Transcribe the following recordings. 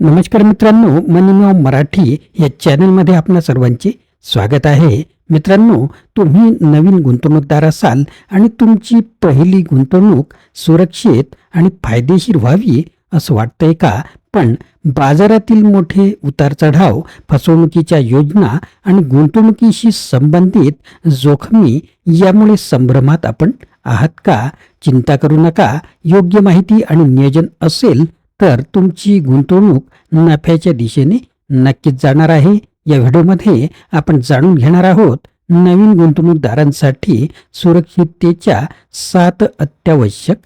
नमस्कार मित्रांनो मनीमाव मराठी या चॅनलमध्ये आपणा सर्वांचे स्वागत आहे. मित्रांनो तुम्ही नवीन गुंतवणूकदार असाल आणि तुमची पहिली गुंतवणूक सुरक्षित आणि फायदेशीर व्हावी असं वाटतंय का? पण बाजारातील मोठे उतार चढाव फसवणुकीच्या योजना आणि गुंतवणुकीशी संबंधित जोखमी यामुळे संभ्रमात आपण आहात का? चिंता करू नका. योग्य माहिती आणि नियोजन असेल तर तुमची गुंतवणूक नफ्याच्या दिशेने नक्कीच जाणार आहे. या व्हिडिओमध्ये आपण जाणून घेणार आहोत नवीन गुंतवणूकदारांसाठी सुरक्षिततेच्या सात अत्यावश्यक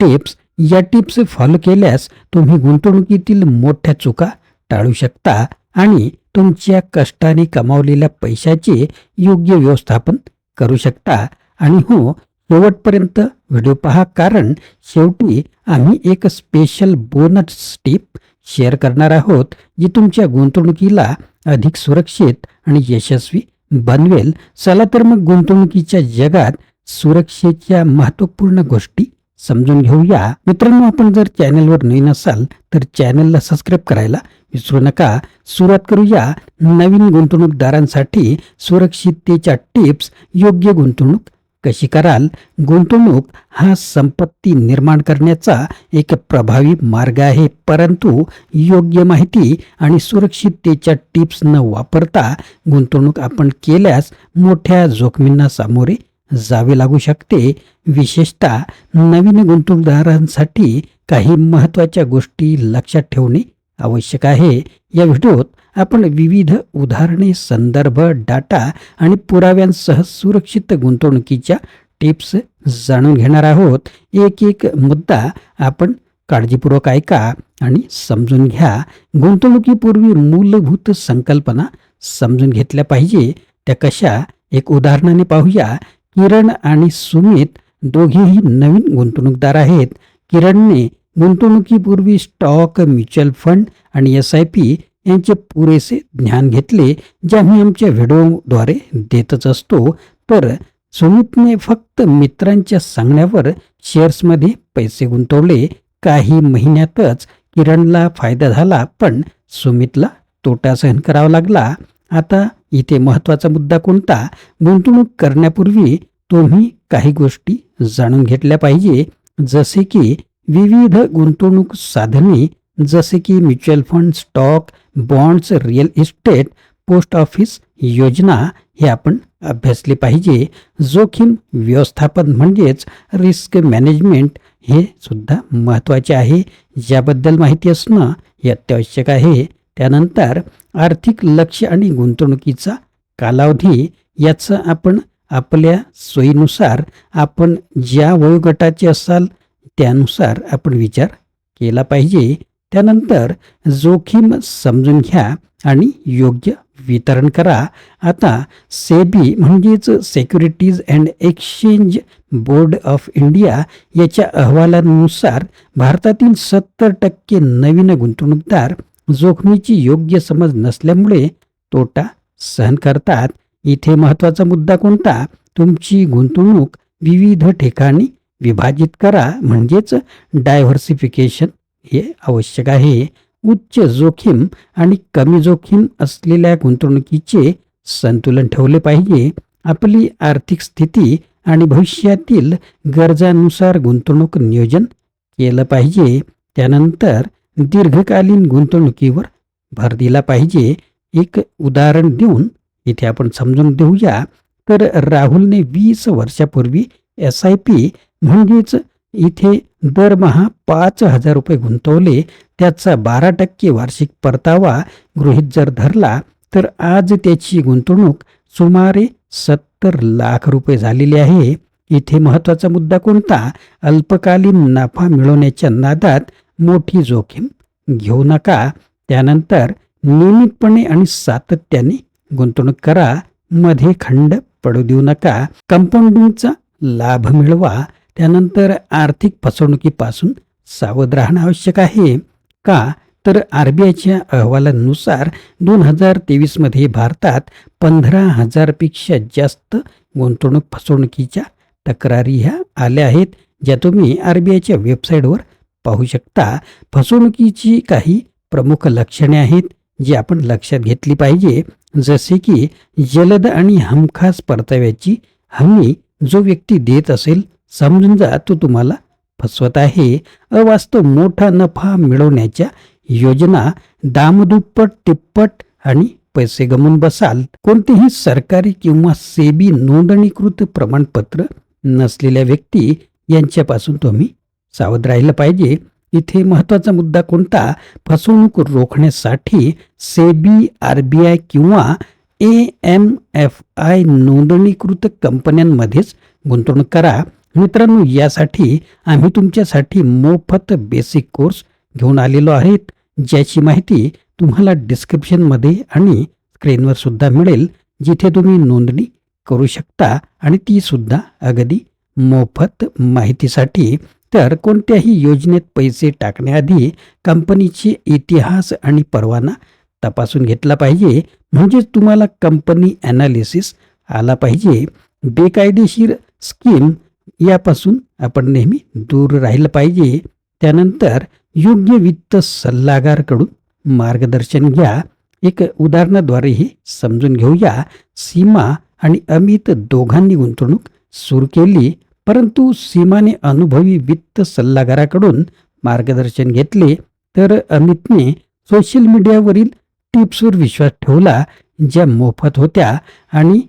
टिप्स. या टिप्स फॉलो केल्यास तुम्ही गुंतवणुकीतील मोठ्या चुका टाळू शकता आणि तुमच्या कष्टाने कमावलेल्या पैशाचे योग्य व्यवस्थापन करू शकता. आणि हो शेवटपर्यंत व्हिडिओ पहा कारण शेवटी आम्ही एक स्पेशल बोनस टिप शेअर करणार आहोत जी तुमच्या गुंतवणुकीला अधिक सुरक्षित आणि यशस्वी बनवेल. चला तर मग गुंतवणुकीच्या जगात सुरक्षेच्या महत्त्वपूर्ण गोष्टी समजून घेऊया. मित्रांनो आपण जर चॅनलवर नवीन असाल तर चॅनेलला सबस्क्राईब करायला विसरू नका. सुरुवात करूया नवीन गुंतवणूकदारांसाठी सुरक्षिततेच्या टिप्स योग्य गुंतवणूक कशी कराल? गुंतवणूक हा संपत्ती निर्माण करण्याचा एक प्रभावी मार्ग आहे. परंतु योग्य माहिती आणि सुरक्षिततेच्या टिप्स न वापरता गुंतवणूक आपण केल्यास मोठ्या जोखमींना सामोरे जावे लागू शकते. विशेषतः नवीन गुंतवणूकदारांसाठी काही महत्त्वाच्या गोष्टी लक्षात ठेवणे आवश्यक आहे. या व्हिडिओत आपण विविध उदाहरणे संदर्भ डाटा आणि पुराव्यांसह सुरक्षित गुंतवणुकीच्या टिप्स जाणून घेणार आहोत. एक एक मुद्दा आपण काळजीपूर्वक ऐका आणि समजून घ्या. गुंतवणुकीपूर्वी मूलभूत संकल्पना समजून घेतल्या पाहिजे. त्या कशा? एक उदाहरणाने पाहूया. किरण आणि सुमित दोघेही नवीन गुंतवणूकदार आहेत. किरणने गुंतवणुकीपूर्वी स्टॉक म्युच्युअल फंड आणि एस आय पी यांचे पुरेसे ज्ञान घेतले जे आम्ही आमच्या व्हिडिओद्वारे देतच असतो. तर सुमितने फक्त मित्रांच्या सांगण्यावर शेअर्समध्ये पैसे गुंतवले. काही महिन्यातच किरणला फायदा झाला पण सुमितला तोटा सहन करावा लागला. आता इथे महत्त्वाचा मुद्दा कोणता? गुंतवणूक करण्यापूर्वी तुम्ही काही गोष्टी जाणून घेतल्या पाहिजे. जसे की विविध गुंतवणूक साधने जसे की mutual fund stock bonds real estate post office योजना हे आपण अभ्यासले पाहिजे. जोखीम व्यवस्थापन म्हणजेच रिस्क मॅनेजमेंट हे सुद्धा महत्त्वाचे आहे. ज्याबद्दल माहिती असणं हे अत्यावश्यक आहे. त्यानंतर आर्थिक लक्ष आणि गुंतवणुकीचा कालावधी याचं आपण आपल्या सोयीनुसार आपण ज्या वयोगटाचे असाल त्यानुसार आपण विचार केला पाहिजे. त्यानंतर जोखीम समजून घ्या आणि योग्य वितरण करा. आता सेबी म्हणजेच securities and exchange board of India याच्या अहवालानुसार भारतातील सत्तर टक्के नवीन गुंतवणूकदार जोखमीची योग्य समज नसल्यामुळे तोटा सहन करतात. इथे महत्त्वाचा मुद्दा कोणता? तुमची गुंतवणूक विविध ठिकाणी विभाजित करा. म्हणजेच डायव्हर्सिफिकेशन हे आवश्यक आहे. उच्च जोखीम आणि कमी जोखीम असलेल्या गुंतवणुकीचे संतुलन ठेवले पाहिजे. आपली आर्थिक स्थिती आणि भविष्यातील गरजानुसार गुंतवणूक नियोजन केलं पाहिजे. त्यानंतर दीर्घकालीन गुंतवणुकीवर भर दिला पाहिजे. एक उदाहरण देऊन इथे आपण समजून देऊया तर राहुलने वीस वर्षापूर्वी एस आय पी म्हणजेच इथे दरमहा पाच हजार रुपये गुंतवले त्याचा बारा टक्के वार्षिक परतावा गृहित जर धरला तर आज त्याची गुंतवणूक सुमारे सत्तर लाख रुपये झालेली आहे. इथे महत्त्वाचा मुद्दा कोणता? अल्पकालीन नफा मिळवण्याच्या नादात मोठी जोखीम घेऊ नका. त्यानंतर नियमितपणे आणि सातत्याने गुंतवणूक करा मध्ये खंड पडू देऊ नका. कंपाऊंडिंगचा लाभ मिळवा. त्यानंतर आर्थिक फसवणुकीपासून सावध राहणं आवश्यक आहे. का? तर आर बी आयच्या अहवालानुसार दोन हजार तेवीसमध्ये भारतात पंधरा हजारपेक्षा जास्त गुंतवणूक फसवणुकीच्या तक्रारी ह्या आल्या आहेत ज्या तुम्ही आर बी आयच्या वेबसाईटवर पाहू शकता. फसवणुकीची काही प्रमुख लक्षणे आहेत जी आपण लक्षात घेतली पाहिजे. जसे की जलद आणि हमखास परताव्याची हमी जो व्यक्ती देत असेल समजून जा तो तुम्हाला फसवत आहे. अवास्तव मोठा नफा मिळवण्याच्या योजना दामदुप्पट तिप्पट आणि पैसे गमून बसाल. कोणतेही सरकारी किंवा सेबी नोंदणीकृत प्रमाणपत्र नसलेल्या व्यक्ती यांच्यापासून तुम्ही सावध राहिलं पाहिजे. इथे महत्त्वाचा मुद्दा कोणता? फसवणूक रोखण्यासाठी सेबी आर बी आय किंवा ए एम एफ आय नोंदणीकृत कंपन्यांमध्येच गुंतवणूक करा. मित्रांनो यासाठी आम्ही तुमच्यासाठी मोफत बेसिक कोर्स घेऊन आलेलो आहेत. ज्याची माहिती तुम्हाला डिस्क्रिप्शनमध्ये आणि स्क्रीनवर सुद्धा मिळेल. जिथे तुम्ही नोंदणी करू शकता आणि ती सुद्धा अगदी मोफत माहितीसाठी. तर कोणत्याही योजनेत पैसे टाकण्याआधी कंपनीचे इतिहास आणि परवाना तपासून घेतला पाहिजे. म्हणजेच तुम्हाला कंपनी ॲनालिसिस आला पाहिजे. बेकायदेशीर स्कीम यापासून आपण नेहमी दूर राहिलं पाहिजे. त्यानंतर योग्य वित्त सल्लागारकडून मार्गदर्शन घ्या. एक उदाहरणाद्वारे हे समजून घेऊया. सीमा आणि अमित दोघांनी गुंतवणूक सुरू केली परंतु सीमाने अनुभवी वित्त सल्लागाराकडून मार्गदर्शन घेतले. तर अमितने सोशल मीडियावरील टिप्सवर विश्वास ठेवला ज्या मोफत होत्या आणि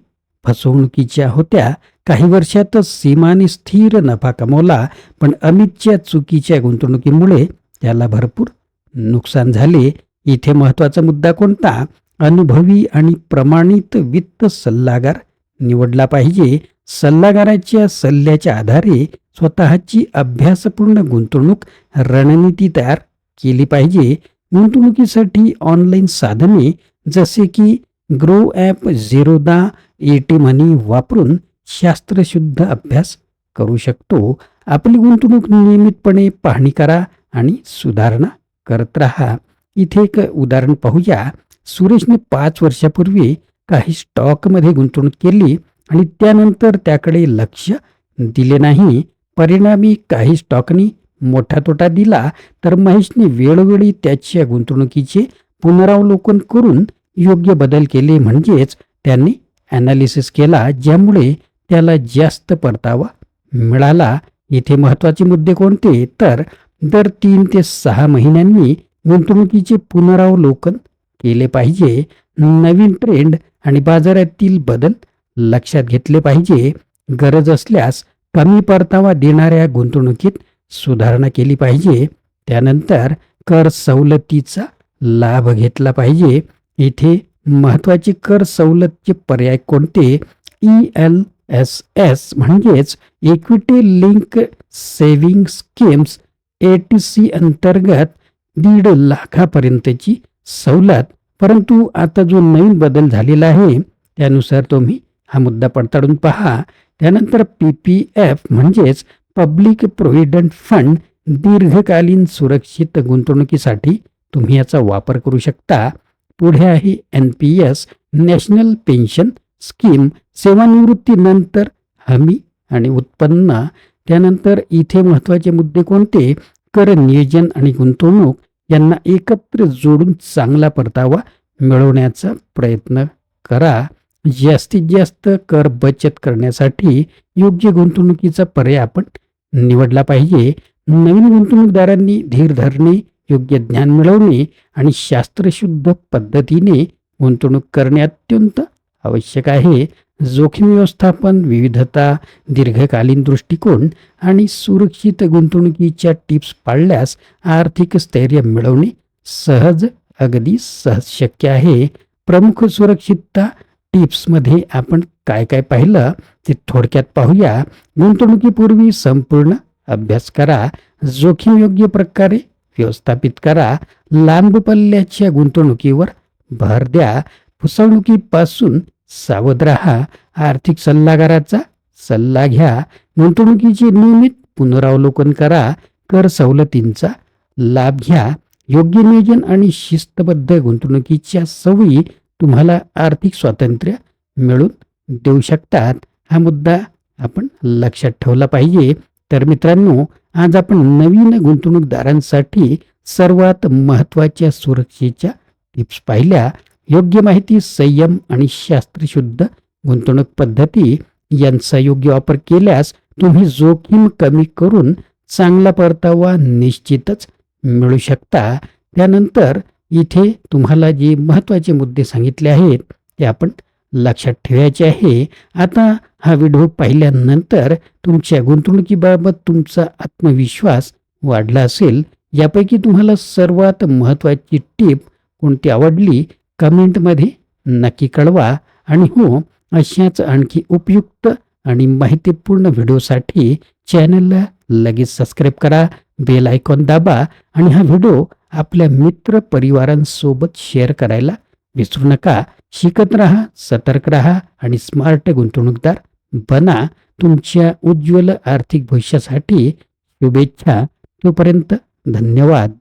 फसवणुकीच्या होत्या काही वर्षातच सीमाने स्थिर नफा कमवला पण अमितच्या चुकीच्या गुंतवणुकीमुळे त्याला भरपूर नुकसान झाले. इथे महत्त्वाचा मुद्दा कोणता? अनुभवी आणि प्रमाणित वित्त सल्लागार निवडला पाहिजे. सल्लागाराच्या सल्ल्याच्या आधारे स्वतःची अभ्यासपूर्ण गुंतवणूक रणनीती तयार केली पाहिजे. गुंतवणुकीसाठी ऑनलाईन साधने जसे की Groww app Zerodha ET money वापरून शास्त्रशुद्ध अभ्यास करू शकतो. आपली गुंतवणूक नियमितपणे पाहणी करा आणि सुधारणा करत राहा. इथे एक उदाहरण पाहूया. सुरेशने पाच वर्षापूर्वी काही स्टॉकमध्ये गुंतवणूक केली आणि त्यानंतर त्याकडे लक्ष दिले नाही. परिणामी काही स्टॉकनी मोठा तोटा दिला. तर महेशने वेळोवेळी त्याच्या गुंतवणुकीचे पुनरावलोकन करून योग्य बदल केले म्हणजेच त्यांनी ॲनालिसिस केला ज्यामुळे त्याला जास्त परतावा मिळाला. इथे महत्त्वाचे मुद्दे कोणते? तर दर तीन ते सहा महिन्यांनी गुंतवणुकीचे पुनरावलोकन केले पाहिजे. नवीन ट्रेंड आणि बाजारातील बदल लक्षात घेतले पाहिजे. गरज असल्यास कमी परतावा देणाऱ्या गुंतवणुकीत सुधारणा केली पाहिजे. त्यानंतर कर सवलतीचा लाभ घेतला पाहिजे. इथे महत्वाची कर सवलतचे पर्याय कोणते? ई एल एस एस म्हणजेच equity link saving schemes eighty C अंतर्गत दीड लाखापर्यंतची सवलत. परंतु आता जो नवीन बदल झालेला आहे त्यानुसार तुम्ही हा मुद्दा पडताळून पहा. त्यानंतर पी पी एफ म्हणजेच पब्लिक प्रोव्हिडंट फंड दीर्घकालीन सुरक्षित गुंतवणुकीसाठी तुम्ही याचा वापर करू शकता. पुढे आहे N P S national pension scheme सेवानिवृत्तीनंतर हमी आणि उत्पन्न. त्यानंतर इथे महत्त्वाचे मुद्दे कोणते? कर नियोजन आणि गुंतवणूक. यांना एकत्र जोडून चांगला परतावा मिळवण्याचा प्रयत्न करा. जास्तीत जास्त कर बचत करण्यासाठी योग्य गुंतवणुकीचा पर्याय आपण निवडला पाहिजे. नवीन गुंतवणूकदारांनी धीर धरणे योग्य ज्ञान मिळवणे आणि शास्त्रशुद्ध पद्धतीने गुंतवणूक करणे अत्यंत आवश्यक आहे. जोखीम व्यवस्थापन विविधता दीर्घकालीन दृष्टिकोन आणि सुरक्षित गुंतवणुकीच्या टिप्स पाळल्यास आर्थिक स्थैर्य मिळवणे सहज अगदी सहज शक्य आहे. प्रमुख सुरक्षितता टिप्समध्ये आपण काय काय पाहिलं ते थोडक्यात पाहूया. गुंतवणुकीपूर्वी संपूर्ण अभ्यास करा. जोखीम योग्य प्रकारे व्यवस्थापित करा. लांब पल्ल्याच्या गुंतवणुकीवर भर द्या. फसवणुकीपासून सावध राहा. आर्थिक सल्लागाराचा सल्ला घ्या. गुंतवणुकीचे नियमित पुनरावलोकन करा. कर सवलतींचा लाभ घ्या. योग्य नियोजन आणि शिस्तबद्ध गुंतवणुकीच्या सवयी तुम्हाला आर्थिक स्वातंत्र्य मिळून देऊ शकतात. हा मुद्दा आपण लक्षात ठेवला पाहिजे. तर मित्रांनो आज आपण नवीन गुंतवणूकदारांसाठी सर्वात महत्त्वाच्या सुरक्षेच्या टिप्स पाहिल्या. योग्य माहिती संयम आणि शास्त्रशुद्ध गुंतवणूक पद्धती यांचा योग्य वापर केल्यास तुम्ही जोखीम कमी करून चांगला परतावा निश्चितच मिळू शकता. त्यानंतर इथे तुम्हाला जे महत्त्वाचे मुद्दे सांगितले आहेत ते आपण लक्षात ठेवायचे आहे. आता हा व्हिडिओ पाहिल्यानंतर तुमच्या गुंतवणुकीबाबत तुमचा आत्मविश्वास वाढला असेल. यापैकी तुम्हाला सर्वात महत्त्वाची टीप कोणती आवडली? कमेंटमध्ये नक्की कळवा. आणि हो अशाच आणखी उपयुक्त आणि माहितीपूर्ण व्हिडिओसाठी चॅनलला लगेच सबस्क्राईब करा बेल आयकॉन दाबा आणि हा व्हिडिओ आपल्या मित्र परिवारांसोबत शेअर करायला विसरू नका. शिकत राहा सतर्क राहा आणि स्मार्ट गुंतवणूकदार बना. तुमच्या उज्ज्वल आर्थिक भविष्यासाठी शुभेच्छा. तोपर्यंत धन्यवाद.